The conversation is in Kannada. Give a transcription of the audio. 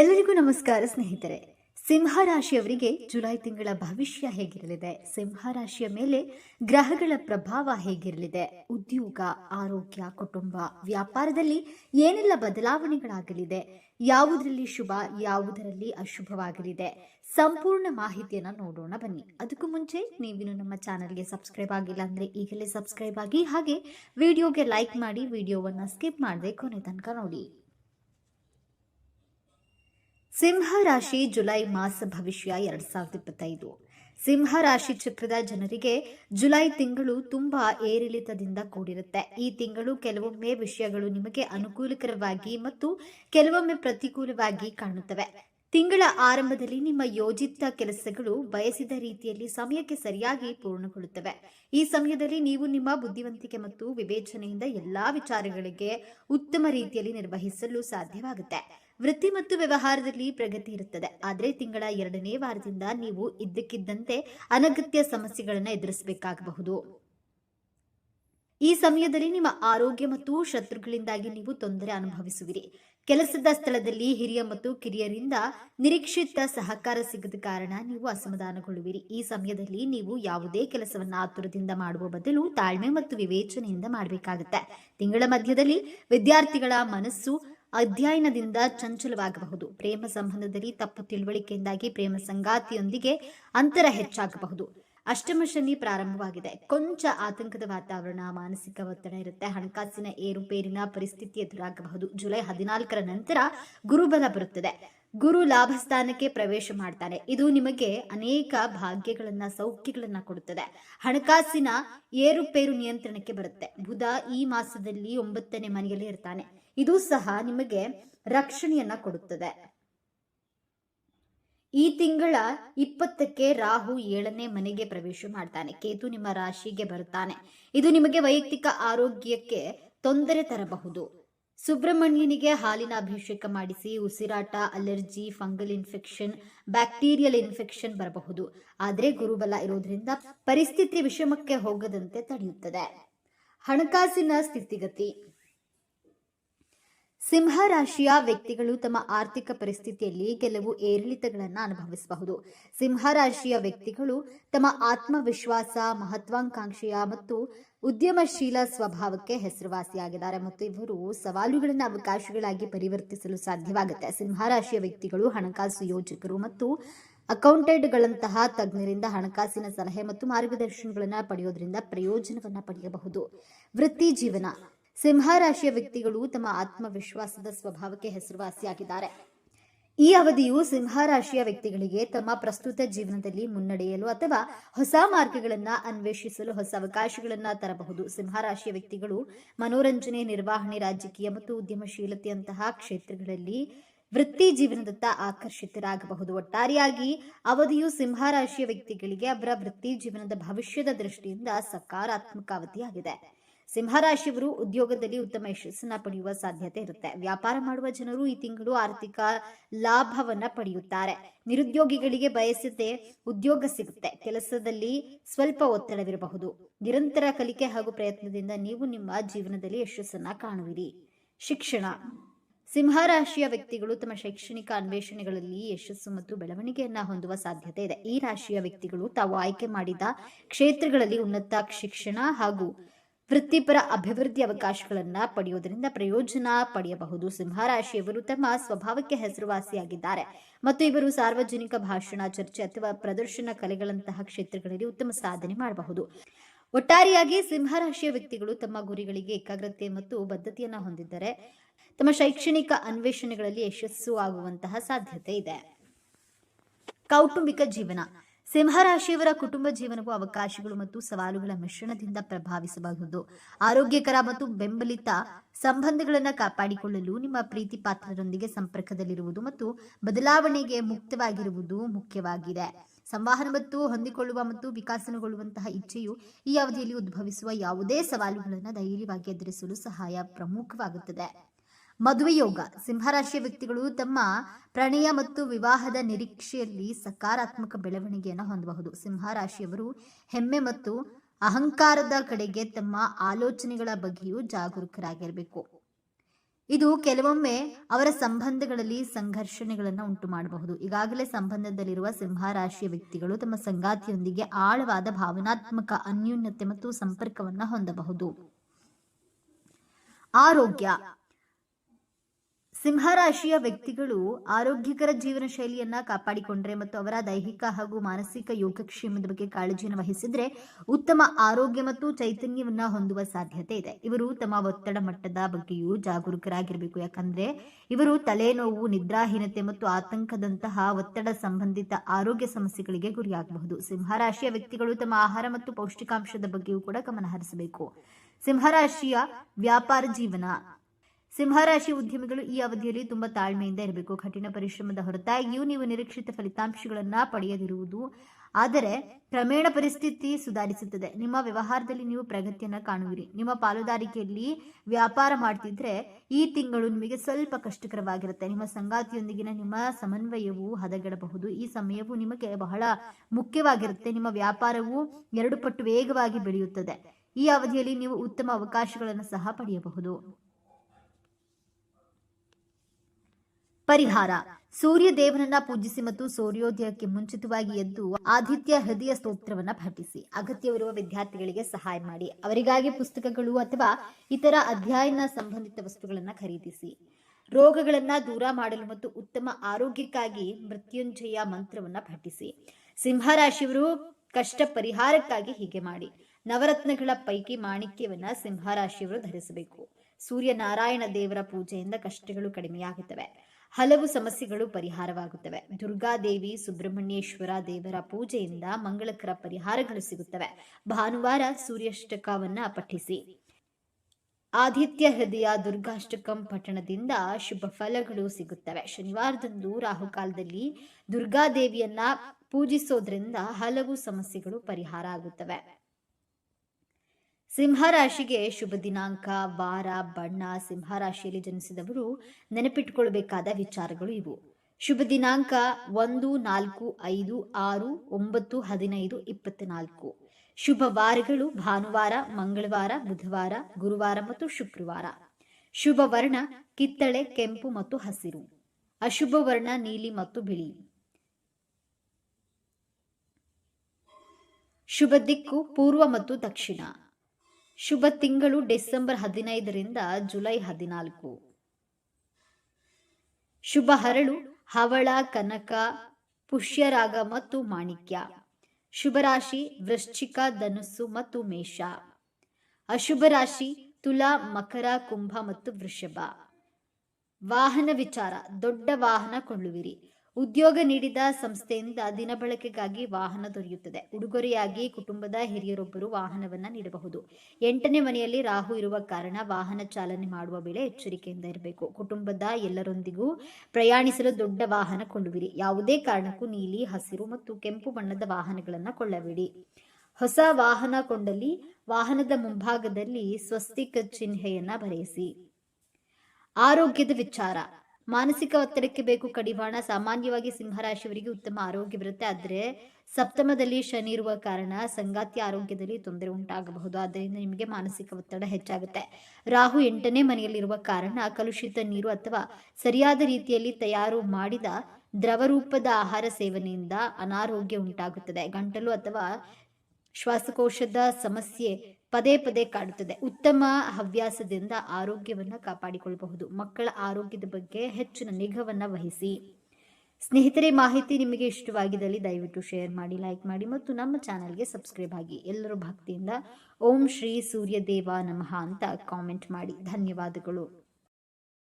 ಎಲ್ಲರಿಗೂ ನಮಸ್ಕಾರ ಸ್ನೇಹಿತರೆ. ಸಿಂಹ ರಾಶಿಯವರಿಗೆ ಜುಲೈ ತಿಂಗಳ ಭವಿಷ್ಯ ಹೇಗಿರಲಿದೆ? ಸಿಂಹ ರಾಶಿಯ ಮೇಲೆ ಗ್ರಹಗಳ ಪ್ರಭಾವ ಹೇಗಿರಲಿದೆ? ಉದ್ಯೋಗ, ಆರೋಗ್ಯ, ಕುಟುಂಬ, ವ್ಯಾಪಾರದಲ್ಲಿ ಏನೆಲ್ಲ ಬದಲಾವಣೆಗಳಾಗಲಿದೆ? ಯಾವುದರಲ್ಲಿ ಶುಭ, ಯಾವುದರಲ್ಲಿ ಅಶುಭವಾಗಲಿದೆ? ಸಂಪೂರ್ಣ ಮಾಹಿತಿಯನ್ನು ನೋಡೋಣ ಬನ್ನಿ. ಅದಕ್ಕೂ ಮುಂಚೆ ನೀವಿನ್ನು ನಮ್ಮ ಚಾನಲ್ಗೆ ಸಬ್ಸ್ಕ್ರೈಬ್ ಆಗಿಲ್ಲ ಅಂದರೆ ಈಗಲೇ ಸಬ್ಸ್ಕ್ರೈಬ್ ಆಗಿ ಹಾಗೆ ವಿಡಿಯೋಗೆ ಲೈಕ್ ಮಾಡಿ ವಿಡಿಯೋವನ್ನು ಸ್ಕಿಪ್ ಮಾಡದೆ ಕೊನೆ ತನಕ ನೋಡಿ. ಸಿಂಹ ರಾಶಿ ಜುಲೈ ಮಾಸ ಭವಿಷ್ಯ ಎರಡ್ ಸಾವಿರದ ಇಪ್ಪತ್ತೈದು. ಸಿಂಹ ರಾಶಿ ಚಕ್ರದ ಜನರಿಗೆ ಜುಲೈ ತಿಂಗಳು ತುಂಬಾ ಏರಿಳಿತದಿಂದ ಕೂಡಿರುತ್ತೆ. ಈ ತಿಂಗಳು ಕೆಲವೊಮ್ಮೆ ವಿಷಯಗಳು ನಿಮಗೆ ಅನುಕೂಲಕರವಾಗಿ ಮತ್ತು ಕೆಲವೊಮ್ಮೆ ಪ್ರತಿಕೂಲವಾಗಿ ಕಾಣುತ್ತವೆ. ತಿಂಗಳ ಆರಂಭದಲ್ಲಿ ನಿಮ್ಮ ಯೋಜಿತ ಕೆಲಸಗಳು ಬಯಸಿದ ರೀತಿಯಲ್ಲಿ ಸಮಯಕ್ಕೆ ಸರಿಯಾಗಿ ಪೂರ್ಣಗೊಳ್ಳುತ್ತವೆ. ಈ ಸಮಯದಲ್ಲಿ ನೀವು ನಿಮ್ಮ ಬುದ್ಧಿವಂತಿಕೆ ಮತ್ತು ವಿವೇಚನೆಯಿಂದ ಎಲ್ಲಾ ವಿಚಾರಗಳಿಗೆ ಉತ್ತಮ ರೀತಿಯಲ್ಲಿ ನಿರ್ವಹಿಸಲು ಸಾಧ್ಯವಾಗುತ್ತೆ. ವೃತ್ತಿ ಮತ್ತು ವ್ಯವಹಾರದಲ್ಲಿ ಪ್ರಗತಿ ಇರುತ್ತದೆ. ಆದರೆ ತಿಂಗಳ ಎರಡನೇ ವಾರದಿಂದ ನೀವು ಇದ್ದಕ್ಕಿದ್ದಂತೆ ಅನಗತ್ಯ ಸಮಸ್ಯೆಗಳನ್ನು ಎದುರಿಸಬೇಕಾಗಬಹುದು. ಈ ಸಮಯದಲ್ಲಿ ನಿಮ್ಮ ಆರೋಗ್ಯ ಮತ್ತು ಶತ್ರುಗಳಿಂದಾಗಿ ನೀವು ತೊಂದರೆ ಅನುಭವಿಸುವಿರಿ. ಕೆಲಸದ ಸ್ಥಳದಲ್ಲಿ ಹಿರಿಯ ಮತ್ತು ಕಿರಿಯರಿಂದ ನಿರೀಕ್ಷಿತ ಸಹಕಾರ ಸಿಗದ ಕಾರಣ ನೀವು ಅಸಮಾಧಾನಗೊಳ್ಳುವಿರಿ. ಈ ಸಮಯದಲ್ಲಿ ನೀವು ಯಾವುದೇ ಕೆಲಸವನ್ನ ಆತುರದಿಂದ ಮಾಡುವ ಬದಲು ತಾಳ್ಮೆ ಮತ್ತು ವಿವೇಚನೆಯಿಂದ ಮಾಡಬೇಕಾಗುತ್ತೆ. ತಿಂಗಳ ಮಧ್ಯದಲ್ಲಿ ವಿದ್ಯಾರ್ಥಿಗಳ ಮನಸ್ಸು ಅಧ್ಯಯನದಿಂದ ಚಂಚಲವಾಗಬಹುದು. ಪ್ರೇಮ ಸಂಬಂಧದಲ್ಲಿ ತಪ್ಪು ತಿಳುವಳಿಕೆಯಿಂದಾಗಿ ಪ್ರೇಮ ಸಂಗಾತಿಯೊಂದಿಗೆ ಅಂತರ ಹೆಚ್ಚಾಗಬಹುದು. ಅಷ್ಟಮ ಶನಿ ಪ್ರಾರಂಭವಾಗಿದೆ. ಕೊಂಚ ಆತಂಕದ ವಾತಾವರಣ, ಮಾನಸಿಕ ಒತ್ತಡ ಇರುತ್ತೆ. ಹಣಕಾಸಿನ ಏರುಪೇರಿನ ಪರಿಸ್ಥಿತಿ ಎದುರಾಗಬಹುದು. ಜುಲೈ ಹದಿನಾಲ್ಕರ ನಂತರ ಗುರುಬಲ ಬರುತ್ತದೆ. ಗುರು ಲಾಭಸ್ಥಾನಕ್ಕೆ ಪ್ರವೇಶ ಮಾಡ್ತಾನೆ ಇದು ನಿಮಗೆ ಅನೇಕ ಭಾಗ್ಯಗಳನ್ನ, ಸೌಖ್ಯಗಳನ್ನ ಕೊಡುತ್ತದೆ. ಹಣಕಾಸಿನ ಏರುಪೇರು ನಿಯಂತ್ರಣಕ್ಕೆ ಬರುತ್ತೆ. ಬುಧ ಈ ಮಾಸದಲ್ಲಿ ಒಂಬತ್ತನೇ ಮನೆಯಲ್ಲಿ ಇರ್ತಾನೆ. ಇದು ಸಹ ನಿಮಗೆ ರಕ್ಷಣೆಯನ್ನ ಕೊಡುತ್ತದೆ. ಈ ತಿಂಗಳ ಇಪ್ಪತ್ತಕ್ಕೆ ರಾಹು ಏಳನೇ ಮನೆಗೆ ಪ್ರವೇಶ ಮಾಡ್ತಾನೆ. ಕೇತು ನಿಮ್ಮ ರಾಶಿಗೆ ಬರುತ್ತಾನೆ ಇದು ನಿಮಗೆ ವೈಯಕ್ತಿಕ ಆರೋಗ್ಯಕ್ಕೆ ತೊಂದರೆ ತರಬಹುದು. ಸುಬ್ರಹ್ಮಣ್ಯನಿಗೆ ಹಾಲಿನ ಅಭಿಷೇಕ ಮಾಡಿಸಿ, ಉಸಿರಾಟ, allergy, fungal infection, bacterial infection ಬರಬಹುದು. ಆದರೆ ಗುರುಬಲ ಇರೋದ್ರಿಂದ ಪರಿಸ್ಥಿತಿ ವಿಷಮಕ್ಕೆ ಹೋಗದಂತೆ ತಡೆಯುತ್ತದೆ. ಹಣಕಾಸಿನ ಸ್ಥಿತಿಗತಿ. ಸಿಂಹ ರಾಶಿಯ ವ್ಯಕ್ತಿಗಳು ತಮ್ಮ ಆರ್ಥಿಕ ಪರಿಸ್ಥಿತಿಯಲ್ಲಿ ಕೆಲವು ಏರಿಳಿತಗಳನ್ನು ಅನುಭವಿಸಬಹುದು. ಸಿಂಹ ರಾಶಿಯ ವ್ಯಕ್ತಿಗಳು ತಮ್ಮ ಆತ್ಮವಿಶ್ವಾಸ, ಮಹತ್ವಾಕಾಂಕ್ಷೆಯ ಮತ್ತು ಉದ್ಯಮಶೀಲ ಸ್ವಭಾವಕ್ಕೆ ಹೆಸರುವಾಸಿಯಾಗಿದ್ದಾರೆ ಮತ್ತು ಇವರು ಸವಾಲುಗಳನ್ನು, ಅವಕಾಶಗಳಾಗಿ ಪರಿವರ್ತಿಸಲು ಸಾಧ್ಯವಾಗುತ್ತೆ. ಸಿಂಹ ರಾಶಿಯ ವ್ಯಕ್ತಿಗಳು ಹಣಕಾಸು ಯೋಜಕರು ಮತ್ತು ಅಕೌಂಟೆಂಟ್ಗಳಂತಹ ತಜ್ಞರಿಂದ ಹಣಕಾಸಿನ ಸಲಹೆ ಮತ್ತು ಮಾರ್ಗದರ್ಶನಗಳನ್ನು ಪಡೆಯೋದ್ರಿಂದ ಪ್ರಯೋಜನವನ್ನು ಪಡೆಯಬಹುದು. ವೃತ್ತಿ ಜೀವನ. ಸಿಂಹ ರಾಶಿಯ ವ್ಯಕ್ತಿಗಳು ತಮ್ಮ ಆತ್ಮವಿಶ್ವಾಸದ ಸ್ವಭಾವಕ್ಕೆ ಹೆಸರುವಾಸಿಯಾಗಿದ್ದಾರೆ. ಈ ಅವಧಿಯು ಸಿಂಹ ರಾಶಿಯ ವ್ಯಕ್ತಿಗಳಿಗೆ ತಮ್ಮ ಪ್ರಸ್ತುತ ಜೀವನದಲ್ಲಿ ಮುನ್ನಡೆಯಲು ಅಥವಾ ಹೊಸ ಮಾರ್ಗಗಳನ್ನು ಅನ್ವೇಷಿಸಲು ಹೊಸ ಅವಕಾಶಗಳನ್ನು ತರಬಹುದು. ಸಿಂಹ ರಾಶಿಯ ವ್ಯಕ್ತಿಗಳು ಮನೋರಂಜನೆ, ನಿರ್ವಹಣೆ, ರಾಜಕೀಯ ಮತ್ತು ಉದ್ಯಮಶೀಲತೆಯಂತಹ ಕ್ಷೇತ್ರಗಳಲ್ಲಿ ವೃತ್ತಿ ಜೀವನದತ್ತ ಆಕರ್ಷಿತರಾಗಬಹುದು. ಒಟ್ಟಾರೆಯಾಗಿ ಅವಧಿಯು ಸಿಂಹ ರಾಶಿಯ ವ್ಯಕ್ತಿಗಳಿಗೆ ಅವರ ವೃತ್ತಿ ಜೀವನದ ಭವಿಷ್ಯದ ದೃಷ್ಟಿಯಿಂದ ಸಕಾರಾತ್ಮಕ ಅವಧಿಯಾಗಿದೆ. ಸಿಂಹರಾಶಿಯವರು ಉದ್ಯೋಗದಲ್ಲಿ ಉತ್ತಮ ಯಶಸ್ಸನ್ನ ಪಡೆಯುವ ಸಾಧ್ಯತೆ ಇರುತ್ತೆ. ವ್ಯಾಪಾರ ಮಾಡುವ ಜನರು ಈ ತಿಂಗಳು ಆರ್ಥಿಕ ಲಾಭವನ್ನ ಪಡೆಯುತ್ತಾರೆ. ನಿರುದ್ಯೋಗಿಗಳಿಗೆ ಬಯಸದೆ ಉದ್ಯೋಗ ಸಿಗುತ್ತೆ. ಕೆಲಸದಲ್ಲಿ ಸ್ವಲ್ಪ ಒತ್ತಡವಿರಬಹುದು. ನಿರಂತರ ಕಲಿಕೆ ಹಾಗೂ ಪ್ರಯತ್ನದಿಂದ ನೀವು ನಿಮ್ಮ ಜೀವನದಲ್ಲಿ ಯಶಸ್ಸನ್ನ ಕಾಣುವಿರಿ. ಶಿಕ್ಷಣ. ಸಿಂಹರಾಶಿಯ ವ್ಯಕ್ತಿಗಳು ತಮ್ಮ ಶೈಕ್ಷಣಿಕ ಅನ್ವೇಷಣೆಗಳಲ್ಲಿ ಯಶಸ್ಸು ಮತ್ತು ಬೆಳವಣಿಗೆಯನ್ನ ಹೊಂದುವ ಸಾಧ್ಯತೆ ಇದೆ. ಈ ರಾಶಿಯ ವ್ಯಕ್ತಿಗಳು ತಾವು ಆಯ್ಕೆ ಮಾಡಿದ ಕ್ಷೇತ್ರಗಳಲ್ಲಿ ಉನ್ನತ ಶಿಕ್ಷಣ ಹಾಗೂ ವೃತ್ತಿಪರ ಅಭಿವೃದ್ಧಿ ಅವಕಾಶಗಳನ್ನು ಪಡೆಯುವುದರಿಂದ ಪ್ರಯೋಜನ ಪಡೆಯಬಹುದು. ಸಿಂಹರಾಶಿಯವರು ತಮ್ಮ ಸ್ವಭಾವಕ್ಕೆ ಹೆಸರುವಾಸಿಯಾಗಿದ್ದಾರೆ. ಮತ್ತು ಇವರು ಸಾರ್ವಜನಿಕ ಭಾಷಣ, ಚರ್ಚೆ ಅಥವಾ ಪ್ರದರ್ಶನ ಕಲೆಗಳಂತಹ ಕ್ಷೇತ್ರಗಳಲ್ಲಿ ಉತ್ತಮ ಸಾಧನೆ ಮಾಡಬಹುದು. ಒಟ್ಟಾರೆಯಾಗಿ ಸಿಂಹರಾಶಿಯ ವ್ಯಕ್ತಿಗಳು ತಮ್ಮ ಗುರಿಗಳಿಗೆ ಏಕಾಗ್ರತೆ ಮತ್ತು ಬದ್ಧತೆಯನ್ನು ಹೊಂದಿದ್ದರೆ ತಮ್ಮ ಶೈಕ್ಷಣಿಕ ಅನ್ವೇಷಣೆಗಳಲ್ಲಿ ಯಶಸ್ಸು ಆಗುವಂತಹ ಸಾಧ್ಯತೆ ಇದೆ. ಕೌಟುಂಬಿಕ ಜೀವನ. ಸಿಂಹರಾಶಿಯವರ ಕುಟುಂಬ ಜೀವನವು ಅವಕಾಶಗಳು ಮತ್ತು ಸವಾಲುಗಳ ಮಿಶ್ರಣದಿಂದ ಪ್ರಭಾವಿಸಬಹುದು. ಆರೋಗ್ಯಕರ ಮತ್ತು ಬೆಂಬಲಿತ ಸಂಬಂಧಗಳನ್ನು ಕಾಪಾಡಿಕೊಳ್ಳಲು ನಿಮ್ಮ ಪ್ರೀತಿ ಪಾತ್ರರೊಂದಿಗೆ ಸಂಪರ್ಕದಲ್ಲಿರುವುದು ಮತ್ತು ಬದಲಾವಣೆಗೆ ಮುಕ್ತವಾಗಿರುವುದು ಮುಖ್ಯವಾಗಿದೆ. ಸಂವಹನ ಮತ್ತು ಹೊಂದಿಕೊಳ್ಳುವ ಮತ್ತು ವಿಕಾಸನಗೊಳ್ಳುವಂತಹ ಇಚ್ಛೆಯು ಈ ಅವಧಿಯಲ್ಲಿ ಉದ್ಭವಿಸುವ ಯಾವುದೇ ಸವಾಲುಗಳನ್ನು ಧೈರ್ಯವಾಗಿ ಎದುರಿಸಲು ಸಹಾಯ ಪ್ರಮುಖವಾಗುತ್ತದೆ. ಮದುವೆ ಯೋಗ ಸಿಂಹರಾಶಿಯ ವ್ಯಕ್ತಿಗಳು ತಮ್ಮ ಪ್ರಣಯ ಮತ್ತು ವಿವಾಹದ ನಿರೀಕ್ಷೆಯಲ್ಲಿ ಸಕಾರಾತ್ಮಕ ಬೆಳವಣಿಗೆಯನ್ನು ಹೊಂದಬಹುದು. ಸಿಂಹರಾಶಿಯವರು ಹೆಮ್ಮೆ ಮತ್ತು ಅಹಂಕಾರದ ಕಡೆಗೆ ತಮ್ಮ ಆಲೋಚನೆಗಳ ಬಗ್ಗೆಯೂ ಜಾಗರೂಕರಾಗಿರಬೇಕು. ಇದು ಕೆಲವೊಮ್ಮೆ ಅವರ ಸಂಬಂಧಗಳಲ್ಲಿ ಸಂಘರ್ಷಣೆಗಳನ್ನು ಉಂಟು ಮಾಡಬಹುದು ಈಗಾಗಲೇ ಸಂಬಂಧದಲ್ಲಿರುವ ಸಿಂಹರಾಶಿಯ ವ್ಯಕ್ತಿಗಳು ತಮ್ಮ ಸಂಗಾತಿಯೊಂದಿಗೆ ಆಳವಾದ ಭಾವನಾತ್ಮಕ ಅನ್ಯೂನ್ಯತೆ ಮತ್ತು ಸಂಪರ್ಕವನ್ನು ಹೊಂದಬಹುದು. ಆರೋಗ್ಯ. ಸಿಂಹರಾಶಿಯ ವ್ಯಕ್ತಿಗಳು ಆರೋಗ್ಯಕರ ಜೀವನ ಶೈಲಿಯನ್ನ ಕಾಪಾಡಿಕೊಂಡ್ರೆ ಮತ್ತು ಅವರ ದೈಹಿಕ ಹಾಗೂ ಮಾನಸಿಕ ಯೋಗಕ್ಷೇಮದ ಬಗ್ಗೆ ಕಾಳಜಿಯನ್ನು ವಹಿಸಿದ್ರೆ ಉತ್ತಮ ಆರೋಗ್ಯ ಮತ್ತು ಚೈತನ್ಯವನ್ನ ಹೊಂದುವ ಸಾಧ್ಯತೆ ಇದೆ. ಇವರು ತಮ್ಮ ಒತ್ತಡ ಮಟ್ಟದ ಬಗ್ಗೆಯೂ ಜಾಗರೂಕರಾಗಿರಬೇಕು. ಯಾಕಂದ್ರೆ ಇವರು ತಲೆನೋವು, ನಿದ್ರಾಹೀನತೆ ಮತ್ತು ಆತಂಕದಂತಹ ಒತ್ತಡ ಸಂಬಂಧಿತ ಆರೋಗ್ಯ ಸಮಸ್ಯೆಗಳಿಗೆ ಗುರಿಯಾಗಬಹುದು. ಸಿಂಹರಾಶಿಯ ವ್ಯಕ್ತಿಗಳು ತಮ್ಮ ಆಹಾರ ಮತ್ತು ಪೌಷ್ಟಿಕಾಂಶದ ಬಗ್ಗೆಯೂ ಕೂಡ ಗಮನ ಹರಿಸಬೇಕು. ಸಿಂಹರಾಶಿಯ ವ್ಯಾಪಾರ ಜೀವನ ಸಿಂಹರಾಶಿ ಉದ್ಯಮಿಗಳು ಈ ಅವಧಿಯಲ್ಲಿ ತುಂಬಾ ತಾಳ್ಮೆಯಿಂದ ಇರಬೇಕು. ಕಠಿಣ ಪರಿಶ್ರಮದ ಹೊರತಾಗಿಯೂ ನೀವು ನಿರೀಕ್ಷಿತ ಫಲಿತಾಂಶಗಳನ್ನು ಪಡೆಯದಿರುವುದು. ಆದರೆ ಕ್ರಮೇಣ ಪರಿಸ್ಥಿತಿ ಸುಧಾರಿಸುತ್ತದೆ. ನಿಮ್ಮ ವ್ಯವಹಾರದಲ್ಲಿ ನೀವು ಪ್ರಗತಿಯನ್ನು ಕಾಣುವಿರಿ. ನಿಮ್ಮ ಪಾಲುದಾರಿಕೆಯಲ್ಲಿ ವ್ಯಾಪಾರ ಮಾಡ್ತಿದ್ರೆ ಈ ತಿಂಗಳು ನಿಮಗೆ ಸ್ವಲ್ಪ ಕಷ್ಟಕರವಾಗಿರುತ್ತೆ. ನಿಮ್ಮ ಸಂಗಾತಿಯೊಂದಿಗಿನ ನಿಮ್ಮ ಸಮನ್ವಯವು ಹದಗೆಡಬಹುದು. ಈ ಸಮಯವು ನಿಮಗೆ ಬಹಳ ಮುಖ್ಯವಾಗಿರುತ್ತೆ. ನಿಮ್ಮ ವ್ಯಾಪಾರವು ಎರಡು ಪಟ್ಟು ವೇಗವಾಗಿ ಬೆಳೆಯುತ್ತದೆ. ಈ ಅವಧಿಯಲ್ಲಿ ನೀವು ಉತ್ತಮ ಅವಕಾಶಗಳನ್ನು ಸಹ ಪಡೆಯಬಹುದು. ಪರಿಹಾರ. ಸೂರ್ಯ ದೇವನನ್ನ ಪೂಜಿಸಿ ಮತ್ತು ಸೂರ್ಯೋದಯಕ್ಕೆ ಮುಂಚಿತವಾಗಿ ಎದ್ದು ಆದಿತ್ಯ ಹೃದಯ ಸ್ತೋತ್ರವನ್ನ ಪಠಿಸಿ. ಅಗತ್ಯವಿರುವ ವಿದ್ಯಾರ್ಥಿಗಳಿಗೆ ಸಹಾಯ ಮಾಡಿ. ಅವರಿಗಾಗಿ ಪುಸ್ತಕಗಳು ಅಥವಾ ಇತರ ಅಧ್ಯಯನ ಸಂಬಂಧಿತ ವಸ್ತುಗಳನ್ನ ಖರೀದಿಸಿ. ರೋಗಗಳನ್ನ ದೂರ ಮಾಡಲು ಮತ್ತು ಉತ್ತಮ ಆರೋಗ್ಯಕ್ಕಾಗಿ ಮೃತ್ಯುಂಜಯ ಮಂತ್ರವನ್ನ ಪಠಿಸಿ. ಸಿಂಹರಾಶಿಯವರು ಕಷ್ಟ ಪರಿಹಾರಕ್ಕಾಗಿ ಹೀಗೆ ಮಾಡಿ. ನವರತ್ನಗಳ ಪೈಕಿ ಮಾಣಿಕ್ಯವನ್ನ ಸಿಂಹರಾಶಿಯವರು ಧರಿಸಬೇಕು. ಸೂರ್ಯ ನಾರಾಯಣ ದೇವರ ಪೂಜೆಯಿಂದ ಕಷ್ಟಗಳು ಕಡಿಮೆಯಾಗುತ್ತವೆ. ಹಲವು ಸಮಸ್ಯೆಗಳು ಪರಿಹಾರವಾಗುತ್ತವೆ. ದುರ್ಗಾದೇವಿ, ಸುಬ್ರಹ್ಮಣ್ಯೇಶ್ವರ ದೇವರ ಪೂಜೆಯಿಂದ ಮಂಗಳಕರ ಪರಿಹಾರಗಳು ಸಿಗುತ್ತವೆ. ಭಾನುವಾರ ಸೂರ್ಯಾಷ್ಟಕವನ್ನ ಪಠಿಸಿ. ಆದಿತ್ಯ ಹೃದಯ ದುರ್ಗಾಷ್ಟಕಂ ಪಠಣದಿಂದ ಶುಭ ಫಲಗಳು ಸಿಗುತ್ತವೆ. ಶನಿವಾರದಂದು ರಾಹುಕಾಲದಲ್ಲಿ ದುರ್ಗಾದೇವಿಯನ್ನ ಪೂಜಿಸೋದ್ರಿಂದ ಹಲವು ಸಮಸ್ಯೆಗಳು ಪರಿಹಾರ ಆಗುತ್ತವೆ. ಸಿಂಹರಾಶಿಗೆ ಶುಭ ದಿನಾಂಕ, ವಾರ, ಬಣ್ಣ, ಸಿಂಹರಾಶಿಯಲ್ಲಿ ಜನಿಸಿದವರು ನೆನಪಿಟ್ಟುಕೊಳ್ಬೇಕಾದ ವಿಚಾರಗಳು ಇವು. ಶುಭ ದಿನಾಂಕ ಒಂದು, ನಾಲ್ಕು, ಐದು, ಆರು, ಒಂಬತ್ತು, ಹದಿನೈದು, ಇಪ್ಪತ್ನಾಲ್ಕು. ಶುಭ ವಾರಗಳು ಭಾನುವಾರ, ಮಂಗಳವಾರ, ಬುಧವಾರ, ಗುರುವಾರ ಮತ್ತು ಶುಕ್ರವಾರ. ಶುಭ ವರ್ಣ ಕಿತ್ತಳೆ, ಕೆಂಪು ಮತ್ತು ಹಸಿರು. ಅಶುಭ ವರ್ಣ ನೀಲಿ ಮತ್ತು ಬಿಳಿ. ಶುಭ ದಿಕ್ಕು ಪೂರ್ವ ಮತ್ತು ದಕ್ಷಿಣ. ಶುಭ ತಿಂಗಳು ಡಿಸೆಂಬರ್ ಹದಿನೈದರಿಂದ ಜುಲೈ ಹದಿನಾಲ್ಕು. ಶುಭ ಹರಳು, ಹವಳ, ಕನಕ, ಪುಷ್ಯರಾಗ ಮತ್ತು ಮಾಣಿಕ್ಯ. ಶುಭ ರಾಶಿ, ವೃಶ್ಚಿಕ, ಧನುಸ್ಸು ಮತ್ತು ಮೇಷ. ಅಶುಭ ರಾಶಿ, ತುಲಾ, ಮಕರ, ಕುಂಭ ಮತ್ತು ವೃಷಭ. ವಾಹನ ವಿಚಾರ, ದೊಡ್ಡ ವಾಹನ ಕೊಳ್ಳುವಿರಿ. ಉದ್ಯೋಗ ನೀಡಿದ ಸಂಸ್ಥೆಯಿಂದ ದಿನಬಳಕೆಗಾಗಿ ವಾಹನ ದೊರೆಯುತ್ತದೆ. ಉಡುಗೊರೆಯಾಗಿ ಕುಟುಂಬದ ಹಿರಿಯರೊಬ್ಬರು ವಾಹನವನ್ನ ನೀಡಬಹುದು. ಎಂಟನೇ ಮನೆಯಲ್ಲಿ ರಾಹು ಇರುವ ಕಾರಣ ವಾಹನ ಚಾಲನೆ ಮಾಡುವ ವೇಳೆ ಎಚ್ಚರಿಕೆಯಿಂದ ಇರಬೇಕು. ಕುಟುಂಬದ ಎಲ್ಲರೊಂದಿಗೂ ಪ್ರಯಾಣಿಸಲು ದೊಡ್ಡ ವಾಹನ ಕೊಳ್ಳುವಿರಿ ಯಾವುದೇ ಕಾರಣಕ್ಕೂ ನೀಲಿ, ಹಸಿರು ಮತ್ತು ಕೆಂಪು ಬಣ್ಣದ ವಾಹನಗಳನ್ನು ಕೊಳ್ಳಬೇಡಿ. ಹೊಸ ವಾಹನ ಕೊಂಡಲ್ಲಿ ವಾಹನದ ಮುಂಭಾಗದಲ್ಲಿ ಸ್ವಸ್ತಿಕ ಚಿಹ್ನೆಯನ್ನ ಬರೆಯಿಸಿ. ಆರೋಗ್ಯದ ವಿಚಾರ. ಮಾನಸಿಕ ಒತ್ತಡಕ್ಕೆ ಬೇಕು ಕಡಿವಾಣ. ಸಾಮಾನ್ಯವಾಗಿ ಸಿಂಹರಾಶಿಯವರಿಗೆ ಉತ್ತಮ ಆರೋಗ್ಯ ಬರುತ್ತೆ. ಆದರೆ ಸಪ್ತಮದಲ್ಲಿ ಶನಿ ಇರುವ ಕಾರಣ ಸಂಗಾತಿ ಆರೋಗ್ಯದಲ್ಲಿ ತೊಂದರೆ ಉಂಟಾಗಬಹುದು. ಆದ್ದರಿಂದ ನಿಮಗೆ ಮಾನಸಿಕ ಒತ್ತಡ ಹೆಚ್ಚಾಗುತ್ತೆ. ರಾಹು ಎಂಟನೇ ಮನೆಯಲ್ಲಿರುವ ಕಾರಣ ಕಲುಷಿತ ನೀರು ಅಥವಾ ಸರಿಯಾದ ರೀತಿಯಲ್ಲಿ ತಯಾರು ಮಾಡಿದ ದ್ರವರೂಪದ ಆಹಾರ ಸೇವನೆಯಿಂದ ಅನಾರೋಗ್ಯ ಉಂಟಾಗುತ್ತದೆ. ಗಂಟಲು ಅಥವಾ ಶ್ವಾಸಕೋಶದ ಸಮಸ್ಯೆ ಪದೇ ಪದೇ ಕಾಡುತ್ತದೆ. ಉತ್ತಮ ಹವ್ಯಾಸದಿಂದ ಆರೋಗ್ಯವನ್ನು ಕಾಪಾಡಿಕೊಳ್ಳಬಹುದು ಮಕ್ಕಳ ಆರೋಗ್ಯದ ಬಗ್ಗೆ ಹೆಚ್ಚಿನ ನಿಗಾವನ್ನ ವಹಿಸಿ. ಸ್ನೇಹಿತರೆ, ಮಾಹಿತಿ ನಿಮಗೆ ಇಷ್ಟವಾಗಿದ್ದಲ್ಲಿ ದಯವಿಟ್ಟು ಶೇರ್ ಮಾಡಿ, ಲೈಕ್ ಮಾಡಿ ಮತ್ತು ನಮ್ಮ ಚಾನಲ್ಗೆ ಸಬ್ಸ್ಕ್ರೈಬ್ ಆಗಿ. ಎಲ್ಲರೂ ಭಕ್ತಿಯಿಂದ ಓಂ ಶ್ರೀ ಸೂರ್ಯದೇವ ನಮಃ ಅಂತ ಕಾಮೆಂಟ್ ಮಾಡಿ. ಧನ್ಯವಾದಗಳು.